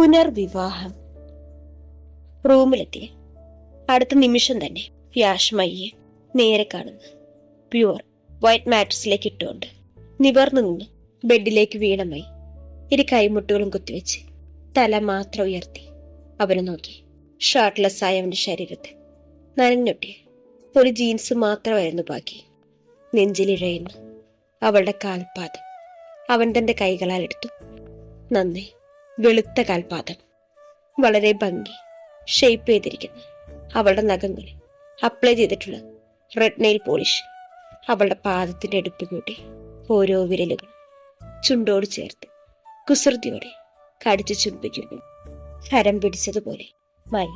പുനർവിവാഹം. റൂമിലെത്തി അടുത്ത നിമിഷം തന്നെ യാഷ് നേരെ കാണുന്നു. പ്യുവർ വൈറ്റ് മാട്രസിലേക്ക് ഇട്ടുകൊണ്ട് നിവർന്നു നിന്ന് ബെഡിലേക്ക് വീണമായി ഇരു കൈമുട്ടുകളും കുത്തിവെച്ച് തല മാത്രം ഉയർത്തി അവനെ നോക്കി. ഷർട്ട്ലെസ് ആയ അവന്റെ ശരീരത്തെ നനഞ്ഞൊട്ടി ഒരു ജീൻസ് മാത്രമായിരുന്നു ബാക്കി. നെഞ്ചിലിഴയുന്നു. അവളുടെ കാൽപാദം അവൻ തന്റെ കൈകളാൽ എടുത്തു. നന്ദി. വെളുത്ത കാൽപാദം. വളരെ ഭംഗി. ഷേപ്പ് ചെയ്തിരിക്കുന്നു. അവളുടെ നഖങ്ങളിൽ അപ്ലൈ ചെയ്തിട്ടുള്ള റെഡ് നെയിൽ പോളിഷ് അവളുടെ പാദത്തിന്റെ അടുപ്പ് കൂട്ടി ഓരോ വിരലുകൾ ചുണ്ടോട് ചേർത്ത് കുസൃതിയോടെ കടിച്ചു ചുംബിക്കുന്നു. ഹരം പിടിച്ചതുപോലെ മൈ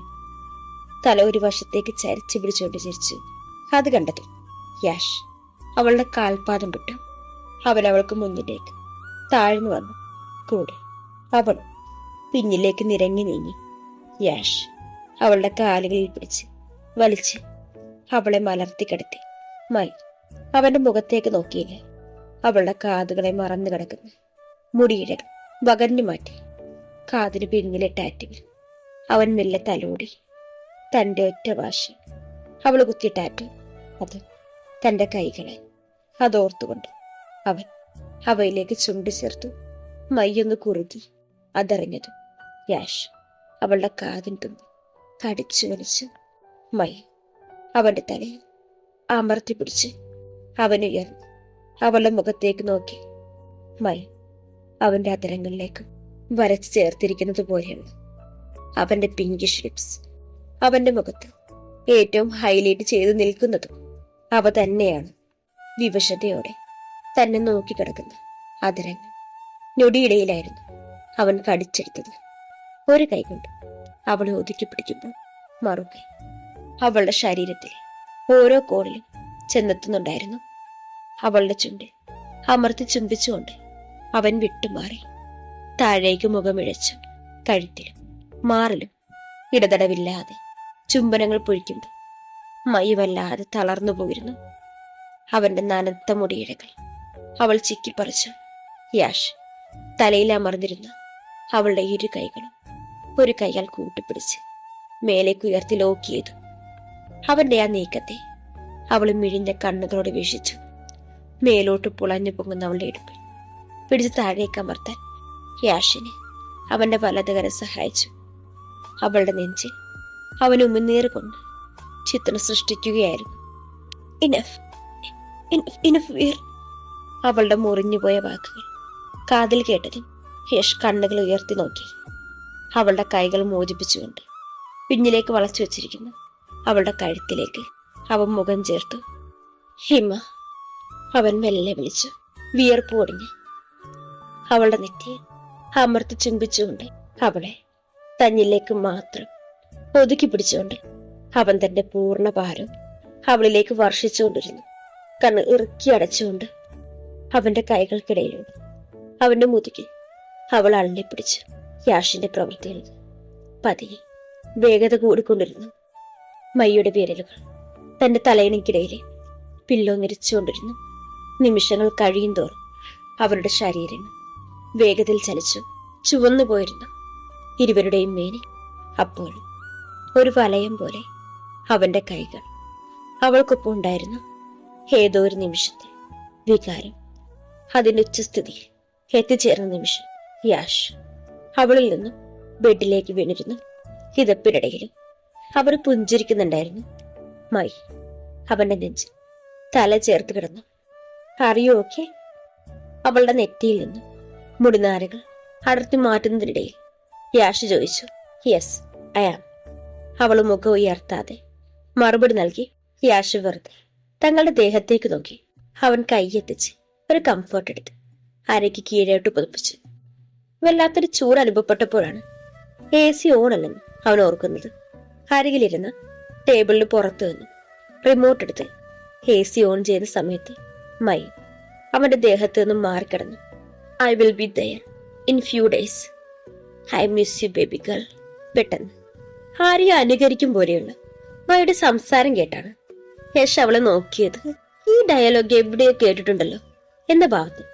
തല ഒരു വശത്തേക്ക് ചരിച്ചു പിടിച്ചുകൊണ്ട് ചിരിച്ചു. അത് കണ്ടത് യാഷ്. അവളുടെ കാൽപാദം വിട്ടു. അവൻ അവൾക്ക് മുന്നിലേക്ക് താഴ്ന്നു വന്നു. കൂടെ. അവൾ പിന്നിലേക്ക് നിരങ്ങി നീങ്ങി. യാഷ് അവളുടെ കാലുകളിൽ പിടിച്ച് വലിച്ച് അവളെ മലർത്തി കിടത്തി. മൈ അവന്റെ മുഖത്തേക്ക് നോക്കിയില്ല? അവളുടെ കാതുകളെ മറന്നു കിടക്കുന്നു. മുടിയിഴകൾ വകഞ്ഞു മാറ്റി. കാതിന് പിന്നിലെ ടാറ്റുകൾ അവൻ മെല്ലെ തലോടി. തന്റെ ഒറ്റ ഭാഷ അവൾ കുത്തി ടാറ്റു അത് തന്റെ കൈകളെ. അതോർത്തുകൊണ്ട് അവൻ അവയിലേക്ക് ചുണ്ടി ചേർത്തു. മയ്യൊന്ന് കുറുകി അതറിഞ്ഞതു. യാഷ് അവളുടെ കാതിൽ തുമ്പി കടിച്ചു വലിച്ച്. മൈ അവന്റെ തലയിൽ അമർത്തി പിടിച്ച് അവനുയർന്നു അവളുടെ മുഖത്തേക്ക് നോക്കി. മൈ അവന്റെ അതരങ്ങളിലേക്ക് വരച്ചു ചേർത്തിരിക്കുന്നത് പോലെയാണ്. അവന്റെ പിങ്കിഷ് ലിപ്സ് അവന്റെ മുഖത്ത് ഏറ്റവും ഹൈലൈറ്റ് ചെയ്ത് നിൽക്കുന്നതും അവ തന്നെയാണ്. വിവശതയോടെ തന്നെ നോക്കിക്കിടക്കുന്ന അതരങ്ങൾ ഞൊടിയിടയിലായിരുന്നു. അവൻ കടിച്ചെടുത്തത്. ഒരു കൈ കൊണ്ട് അവളെ ഒതുക്കി പിടിക്കുമ്പോൾ മറുകൈ അവളുടെ ശരീരത്തിൽ ഓരോ കോണിലും ചെന്നെത്തുന്നുണ്ടായിരുന്നു. അവളുടെ ചുണ്ടിൽ അമർത്തി ചുംബിച്ചുകൊണ്ട് അവൻ വിട്ടുമാറി. താഴേക്ക് മുഖമിഴച്ചു കഴുത്തിലും മാറിലും ഇടതടവില്ലാതെ ചുംബനങ്ങൾ പൊഴിക്കുമ്പോൾ മൈ വല്ലാതെ തളർന്നു പോയിരുന്നു. അവന്റെ നനത്ത മുടിയിഴകൾ അവൾ ചിക്കിപ്പറിച്ചു. യാഷ് തലയിൽ അമർന്നിരുന്ന. അവളുടെ ഇരു കൈകളും ഒരു കൈയാൽ കൂട്ടിപ്പിടിച്ച് മേലേക്ക് ഉയർത്തി ചെയ്തു. അവന്റെ ആ നീക്കത്തെ അവൾ മിഴിഞ്ഞ കണ്ണുകളോട് വീക്ഷിച്ചു. മേലോട്ട് പുളഞ്ഞു പൊങ്ങുന്ന അവളുടെ ഇടുപ്പിൽ പിടിച്ച് താഴേക്ക് അമർത്താൻ യാഷിനെ അവന്റെ വലതുകരം സഹായിച്ചു. അവളുടെ നെഞ്ചിൽ അവൻ ഉമിനീർ കൊണ്ട് ചിത്രം സൃഷ്ടിക്കുകയായിരുന്നു. ഇനഫ് ഇനഫ് വീർ അവളുടെ മുറിഞ്ഞുപോയ വാക്കുകൾ കാതിൽ കേട്ടതും യഷ് കണ്ണുകൾ ഉയർത്തി നോക്കി. അവളുടെ കൈകൾ മോചിപ്പിച്ചുകൊണ്ട് പിന്നിലേക്ക് വളച്ചു വെച്ചിരിക്കുന്നു. അവളുടെ കഴുത്തിലേക്ക് അവൻ മുഖം ചേർത്തു. ഹിമ അവൻ മെല്ലെ വിളിച്ചു. വിയർപ്പ് ഒടിഞ്ഞ്. അവളുടെ നെറ്റി അമർത്തി ചുംബിച്ചുകൊണ്ട് അവളെ തന്നിലേക്ക് മാത്രം ഒതുക്കി പിടിച്ചുകൊണ്ട് അവൻ തന്റെ പൂർണ ഭാരം അവളിലേക്ക് വർഷിച്ചുകൊണ്ടിരുന്നു. കണ്ണ് ഇറുക്കി അടച്ചുകൊണ്ട് അവന്റെ കൈകൾക്കിടയിലൂടെ അവന്റെ മുതുകിൽ അവൾ അള്ളിപ്പിടിച്ചു യാഷിന്റെ പ്രവൃത്തിയിൽ പതിയെ വേഗത കൂടിക്കൊണ്ടിരുന്നു മയ്യുടെ വിരലുകൾ. തന്റെ തലയിണയ്ക്കിടയിലെ പില്ലോ നിരച്ചുകൊണ്ടിരുന്നു നിമിഷങ്ങൾ കഴിയും തോറും അവരുടെ ശരീരങ്ങൾ വേഗത്തിൽ ചലിച്ചു ചുവന്നു പോയിരുന്നു. ഇരുവരുടെയും മേനി അപ്പോൾ ഒരു വലയം പോലെ അവന്റെ കൈകൾ അവൾക്കൊപ്പം ഉണ്ടായിരുന്നു. ഏതോ ഒരു നിമിഷത്തെ വികാരം അതിന്റെ ഉച്ചസ്ഥിതിയിൽ എത്തിച്ചേർന്ന നിമിഷം യാഷ് അവളിൽ നിന്ന് ബെഡിലേക്ക് വീണിരുന്നു. കിതപ്പിനിടയിലും അവർ പുഞ്ചിരിക്കുന്നുണ്ടായിരുന്നു. മൈ അവന്റെ നെഞ്ചിൽ തല ചേർത്ത് കിടന്നു. അറിയോ ഓക്കെ അവളുടെ നെറ്റിയിൽ നിന്ന് മുടിനാരുകൾ അടർത്തി മാറ്റുന്നതിനിടയിൽ യാഷ് ചോദിച്ചു യെസ് ഐ ആം അവൾ മുഖം ഉയർത്താതെ മറുപടി നൽകി യാഷ് വെറുതെ തങ്ങളുടെ ദേഹത്തേക്ക് നോക്കി അവൻ കൈയെത്തിച്ച് ഒരു കംഫർട്ട് എടുത്ത് അരയ്ക്ക് കീഴോട്ട് പുതപ്പിച്ചു. വല്ലാത്തൊരു ചൂട് അനുഭവപ്പെട്ടപ്പോഴാണ് എ സി ഓൺ അല്ലെന്ന് അവൻ ഓർക്കുന്നത്. അരികിലിരുന്ന് ടേബിളിന് പുറത്തു നിന്നു. റിമോട്ട് എടുത്ത് എ സി ഓൺ ചെയ്യുന്ന സമയത്ത് മൈ അവന്റെ ദേഹത്ത് നിന്നും മാറിക്കിടന്നു. I will be there in few days I miss you baby girl പെട്ടെന്ന്. ആരെയും അനുകരിക്കും പോലെയുള്ള മയുടെ സംസാരം കേട്ടാണ് യശ് അവളെ നോക്കിയത്. ഈ ഡയലോഗ് എവിടെയോ കേട്ടിട്ടുണ്ടല്ലോ എന്ന ഭാവത്തിൽ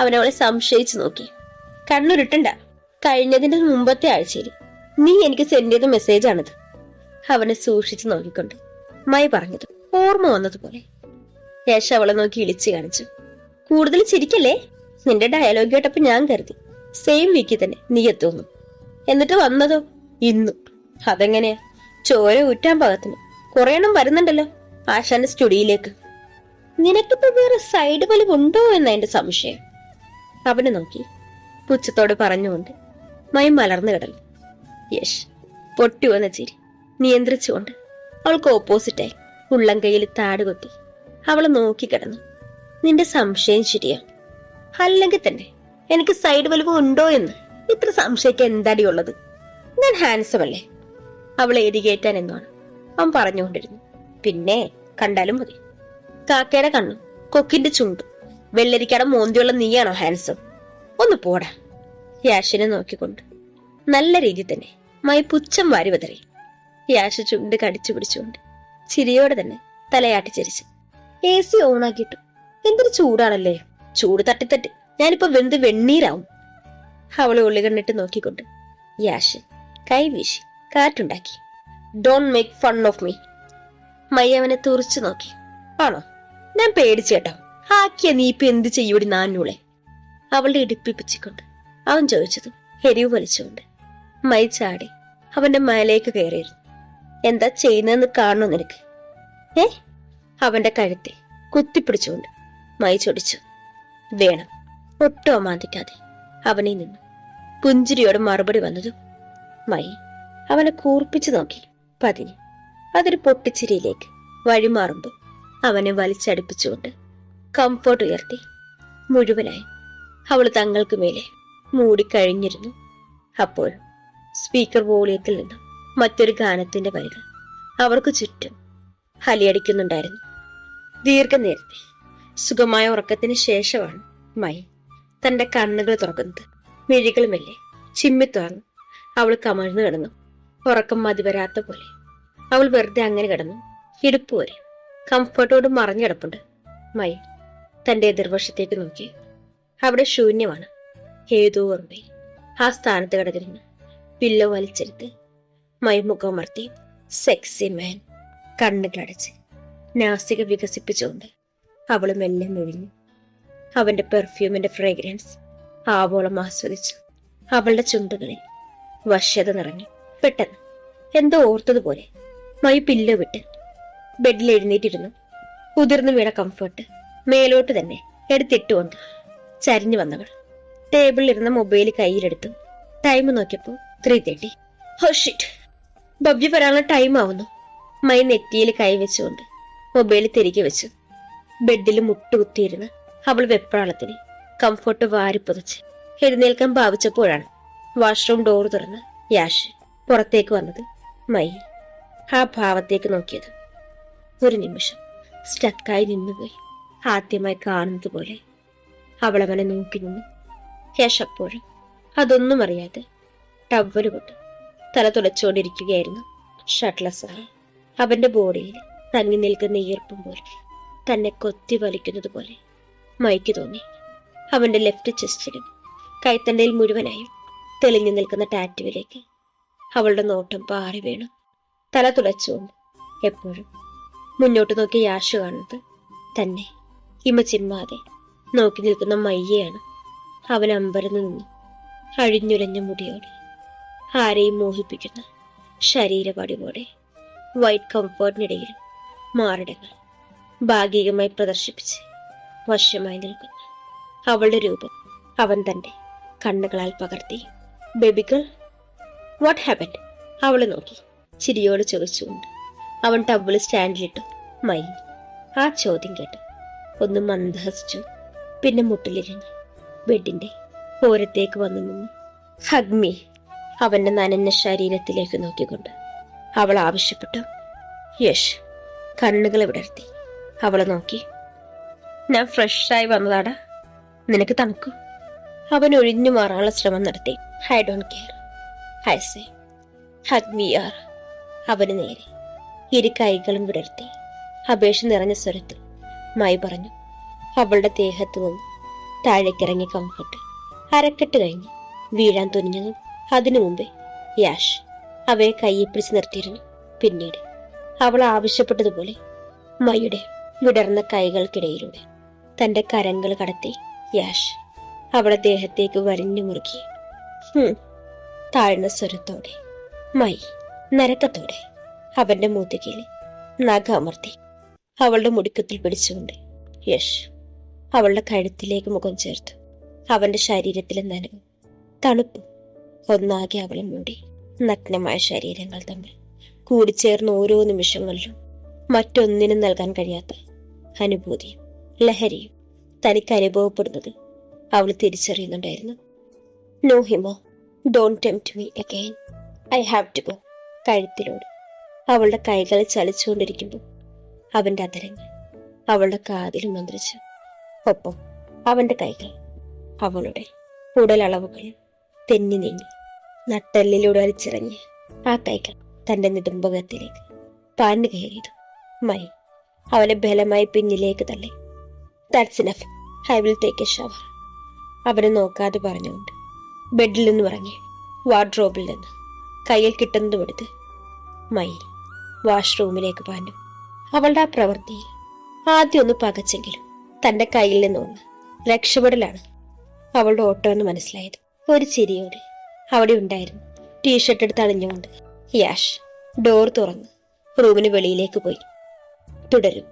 അവൻ അവളെ സംശയിച്ചു നോക്കി. കണ്ണുരുട്ടണ്ട. കഴിഞ്ഞതിന്റെ മുമ്പത്തെ ആഴ്ചയിൽ നീ എനിക്ക് സെൻഡ് ചെയ്ത മെസ്സേജ് ആണിത്. അവനെ സൂക്ഷിച്ചു നോക്കിക്കൊണ്ട് മൈ പറഞ്ഞത് ഓർമ്മ വന്നതുപോലെ. യേശ അവളെ നോക്കി ഇളിച്ചു കാണിച്ചു. കൂടുതൽ ചിരിക്കല്ലേ? നിന്റെ ഡയലോഗ് കേട്ടപ്പോ ഞാൻ കരുതി. സെയിം വീക്കിൽ തന്നെ നീ എത്തുന്നു എന്നിട്ട് വന്നതോ? ഇന്നു. അതെങ്ങനെയാ? ചോര ഊറ്റാൻ പാകത്തിന്. കുറെ എണ്ണം വരുന്നുണ്ടല്ലോ ആശാന്റെ സ്റ്റുഡിയോയിലേക്ക് നിനക്കിപ്പോ വേറെ സൈഡ് വലിവുണ്ടോ എന്ന എന്റെ സംശയം? അവനെ നോക്കി. പുച്ഛത്തോട് പറഞ്ഞുകൊണ്ട് മൈ മലർന്നു കിടന്നു. യശ് പൊട്ടി വന്ന ചിരി നിയന്ത്രിച്ചുകൊണ്ട് അവൾക്ക് ഓപ്പോസിറ്റായി ഉള്ളം കയ്യിൽ താട് കൊത്തി അവളെ നോക്കിക്കിടന്നു നിന്റെ സംശയം ശരിയാ. അല്ലെങ്കിൽ തന്നെ എനിക്ക് സൈഡ് വലുവ് ഉണ്ടോ എന്ന് ഇത്ര സംശയിക്കാൻ എന്താടി ഉള്ളത്? ഞാൻ ഹാൻസം അല്ലേ? അവളെ എരികേറ്റാൻ എന്നാണ് അവൻ പറഞ്ഞുകൊണ്ടിരുന്നു. പിന്നെ കണ്ടാലും മതി. കാക്കയുടെ കണ്ണു കൊക്കിന്റെ ചുണ്ടും വെള്ളരിക്കട മോന്തിയുള്ള നീയാണോ ഹാൻസം ഒന്ന് പോടാ. യാഷിനെ നോക്കിക്കൊണ്ട്. നല്ല രീതി തന്നെ. മൈ പുച്ഛം വാരി വതറി. യാഷ് ചുണ്ട് കടിച്ചു പിടിച്ചുകൊണ്ട് ചിരിയോടെ തന്നെ തലയാട്ടി ചിരിച്ചു. എ സി ഓണാക്കിയിട്ടു. എന്തൊരു ചൂടാണല്ലേ? ചൂട് തട്ടിത്തട്ടി ഞാനിപ്പോ വെന്ത് വെണ്ണീരാവും. അവളെ ഉള്ളി കണ്ടിട്ട് നോക്കിക്കൊണ്ട് യാഷ് കൈ വീശി കാറ്റുണ്ടാക്കി. Don't make fun of me my അവനെ തുറച്ചു നോക്കി. ആണോ? ഞാൻ പേടിച്ചു കേട്ടോ. ആക്കിയ നീ ഇപ്പൊ എന്ത് ചെയ്യൂടി നാന്നൂളെ? അവളുടെ ഇടുപ്പിപ്പിച്ചിക്കൊണ്ട് അവൻ ചോദിച്ചത്. എരിവ് വലിച്ചുകൊണ്ട് മൈ ചാടി. അവന്റെ മലയിലേക്ക് കയറിയിരുന്നു. എന്താ ചെയ്യുന്നതെന്ന് കാണണോ നിനക്ക്? ഏ? അവന്റെ കഴുത്തെ കുത്തിപ്പിടിച്ചുകൊണ്ട് മൈ ചൊടിച്ചു. വേണം. ഒട്ടും അമാന്തിക്കാതെ അവനിൽ നിന്നു പുഞ്ചിരിയോട് മറുപടി വന്നതു മൈ അവനെ കൂർപ്പിച്ചു നോക്കി. പതിഞ്ഞ്. അതൊരു പൊട്ടിച്ചിരിയിലേക്ക് വഴിമാറുമ്പോൾ അവനെ വലിച്ചടുപ്പിച്ചുകൊണ്ട് കംഫോർട്ട് ഉയർത്തി. മുഴുവനായി. അവൾ തങ്ങൾക്ക് മേലെ മൂടിക്കഴിഞ്ഞിരുന്നു. അപ്പോൾ സ്പീക്കർ വോളിയത്തിൽ നിന്നും മറ്റൊരു ഗാനത്തിന്റെ വരികൾ അവർക്ക് ചുറ്റും ഹലിയടിക്കുന്നുണ്ടായിരുന്നു ദീർഘനേരത്തെ സുഖമായ ഉറക്കത്തിന് ശേഷമാണ് മൈ തന്റെ കണ്ണുകൾ തുറക്കുന്നത്. മിഴികൾ മെല്ലെ അവൾ കമഴ്ന്നു കിടന്നു. ഉറക്കം മതി വരാത്ത പോലെ അവൾ വെറുതെ അങ്ങനെ കിടന്നു. ഇടുപ്പ് വരെ കംഫർട്ടോട് മറഞ്ഞു കിടപ്പുണ്ട്. മൈ തന്റെ എതിർവശത്തേക്ക് നോക്കി. അവിടെ ശൂന്യമാണ്. ഏതോ ഓർമ്മയിൽ ആ സ്ഥാനത്ത് കിടന്നിരുന്ന്. പില്ലോ വലിച്ചെടുത്ത് മൈമുഖമർത്തി സെക്സി മാൻ കണ്ണുകളടച്ച് നാസിക വികസിപ്പിച്ചുകൊണ്ട് അവൾ മെല്ലെ മുഴിഞ്ഞു അവന്റെ പെർഫ്യൂമിന്റെ ഫ്രേഗ്രൻസ് ആവോളം ആസ്വദിച്ചു. അവളുടെ ചുണ്ടുകളിൽ വശ്യത നിറഞ്ഞു. പെട്ടെന്ന് എന്തോ ഓർത്തതുപോലെ മൈ പില്ലോ വിട്ട് ബെഡിൽ എഴുന്നേറ്റിരുന്നു. കുതിർന്നു വീണ കംഫർട്ട് മേലോട്ട് തന്നെ എടുത്തിട്ടുകൊണ്ട് ചരിഞ്ഞു വന്നവൾ. ടേബിളിൽ ഇരുന്ന മൊബൈൽ കയ്യിലെടുത്തു ടൈം നോക്കിയപ്പോ ത്രീ തേർട്ടി ഷിറ്റ് ബബ്ജി വരാനുള്ള ടൈം ആവുന്നു. മൈ നെറ്റിയിൽ കൈവച്ചുകൊണ്ട് മൊബൈൽ തിരികെ വെച്ചു. ബെഡിൽ മുട്ടുകുത്തിയിരുന്ന് അവൾ വെപ്രാളത്തിന് കംഫർട്ട് വാരി പുതച്ച് എഴുന്നേൽക്കാൻ ഭാവിച്ചപ്പോഴാണ് വാഷ്റൂം ഡോർ തുറന്ന് യാഷ് പുറത്തേക്ക് വന്നത് മൈ ആ ഭാവത്തേക്ക് നോക്കിയത്. ഒരു നിമിഷം സ്റ്റക്കായി നിന്നുപോയി ആദ്യമായി കാണുന്നത് പോലെ അവളവനെ നോക്കി നിന്നു യാഷ് അപ്പോഴും അതൊന്നും അറിയാതെ ടവൽ കൊണ്ട് തല തുളച്ചുകൊണ്ടിരിക്കുകയായിരുന്നു ഷട്ട്ലസായി അവന്റെ ബോഡിയിൽ തങ്ങി നിൽക്കുന്ന ഈർപ്പം പോലെ തന്നെ കൊത്തി വലിക്കുന്നത് പോലെ മൈക്ക് തോന്നി. അവന്റെ ലെഫ്റ്റ് ചെസ്റ്റിലും കൈത്തണ്ടയിൽ മുഴുവനായും തെളിഞ്ഞു നിൽക്കുന്ന ടാറ്റുവിലേക്ക് അവളുടെ നോട്ടം പാറി വീണു. തല തുളച്ചുകൊണ്ട് എപ്പോഴും മുന്നോട്ട് നോക്കി യാഷ് കാണുന്നത് തന്നെ ഇമ ചിമ്മാതെ നോക്കി നിൽക്കുന്ന മയ്യയാണ് അവൻ അമ്പരന്ന് നിന്നു. അഴിഞ്ഞുലഞ്ഞ മുടിയോടെ. ആരെയും മോഹിപ്പിക്കുന്ന ശരീരപടിവോടെ വൈറ്റ് കംഫോർട്ടിനിടയിൽ മാറിടങ്ങൾ. ഭാഗികമായി പ്രദർശിപ്പിച്ച് വശമായി നിൽക്കുന്ന. അവളുടെ രൂപം അവൻ തന്റെ കണ്ണുകളാൽ പകർത്തി. ബേബികൾ വാട്ട് ഹാപ്പൻ അവളെ നോക്കി. ചിരിയോട് ചോദിച്ചുകൊണ്ട് അവൻ ടബിൾ സ്റ്റാൻഡിലിട്ടു മൈ ആ ചോദ്യം കേട്ടു. ഒന്ന് മന്ദഹസിച്ചു. പിന്നെ മുട്ടിലിരുന്ന്. ബെഡിന്റെ ഓരത്തേക്ക് വന്നു നിന്നു. ഹഗ്മി അവന്റെ നനഞ്ഞ ശരീരത്തിലേക്ക് നോക്കിക്കൊണ്ട് അവൾ ആവശ്യപ്പെട്ടു. യശ് കണ്ണുകൾ വിടർത്തി അവളെ നോക്കി. ഞാൻ ഫ്രഷായി വന്നതാടാ. നിനക്ക് തണുക്കൂ. അവൻ ഒഴിഞ്ഞു മാറാനുള്ള ശ്രമം നടത്തി. I don't care. I say hug me R. അവന് നേരെ ഇരു കൈകളും വിടർത്തി അപേക്ഷ നിറഞ്ഞ സ്വരത്തിൽ മൈ പറഞ്ഞു. അവളുടെ ദേഹത്തു നിന്ന് താഴേക്കിറങ്ങി കംഫർട്ട്. അരക്കെട്ട് കഴിഞ്ഞ് വീഴാൻ തുനിഞ്ഞതും അതിനു മുമ്പേ യാഷ് അവയെ കയ്യെ പിടിച്ച് നിർത്തിയിരുന്നു. പിന്നീട് അവൾ ആവശ്യപ്പെട്ടതുപോലെ മയുടെ വിടർന്ന കൈകൾക്കിടയിലൂടെ തന്റെ കരങ്ങൾ കടത്തി യാഷ് അവളെ ദേഹത്തേക്ക് വരിഞ്ഞു മുറുക്കി. താഴ്ന്ന സ്വരത്തോടെ മൈ നരക്കത്തോടെ അവന്റെ മൂത്തുകയിൽ നഖ അമർത്തി അവളുടെ മുടുക്കത്തിൽ പിടിച്ചുകൊണ്ട് യഷ് അവളുടെ കഴുത്തിലേക്ക് മുഖം ചേർത്തു. അവന്റെ ശരീരത്തിലെ നനവ് തണുപ്പ് ഒന്നാകെ അവളെ മൂടി. നഗ്നമായ ശരീരങ്ങൾ തമ്മിൽ കൂടിച്ചേർന്ന ഓരോ നിമിഷങ്ങളിലും മറ്റൊന്നിനും നൽകാൻ കഴിയാത്ത അനുഭൂതിയും ലഹരിയും തനിക്ക് അനുഭവപ്പെടുന്നത് അവൾ തിരിച്ചറിയുന്നുണ്ടായിരുന്നു. No ഹിമോ don't tempt me again I have to go കഴുത്തിലൂടെ അവളുടെ കൈകൾ ചലിച്ചുകൊണ്ടിരിക്കുമ്പോൾ അവന്റെ അതരങ്ങൾ അവളുടെ കാതിൽ മന്ത്രിച്ചു. ഒപ്പം അവന്റെ കൈകൾ അവളുടെ ഉടലളവുകൾ തെന്നി നീങ്ങി നട്ടെല്ലിലൂടെ വലിച്ചിറങ്ങി ആ കൈകൾ തന്റെ നെടുമ്പകത്തിലേക്ക് പാഞ്ഞു കയറിയതു. മൈ അവനെ ബലമായി പിന്നിലേക്ക് തള്ളി. That's enough I will take a shower അവനെ നോക്കാതെ പറഞ്ഞുകൊണ്ട് ബെഡിൽ നിന്ന് ഇറങ്ങി. വാർഡ്രോബിൽ നിന്ന് കയ്യിൽ കിട്ടുന്നതും എടുത്ത് മൈ വാഷ്റൂമിലേക്ക് പാഞ്ഞു. അവളുടെ ആ പ്രവൃത്തിയിൽ ആദ്യം ഒന്ന് പകച്ചെങ്കിലും തന്റെ കയ്യിൽ നിന്നൊന്ന് രക്ഷപ്പെടലാണ്. അവളുടെ ഓട്ടോ എന്ന് മനസ്സിലായത്. ഒരു ചിരിയോടെ. അവിടെ ഉണ്ടായിരുന്നു. ടീഷർട്ട് എടുത്ത് അണിഞ്ഞുകൊണ്ട്. യാഷ് ഡോർ തുറന്ന്. റൂമിന് വെളിയിലേക്ക് പോയി. തുടരും.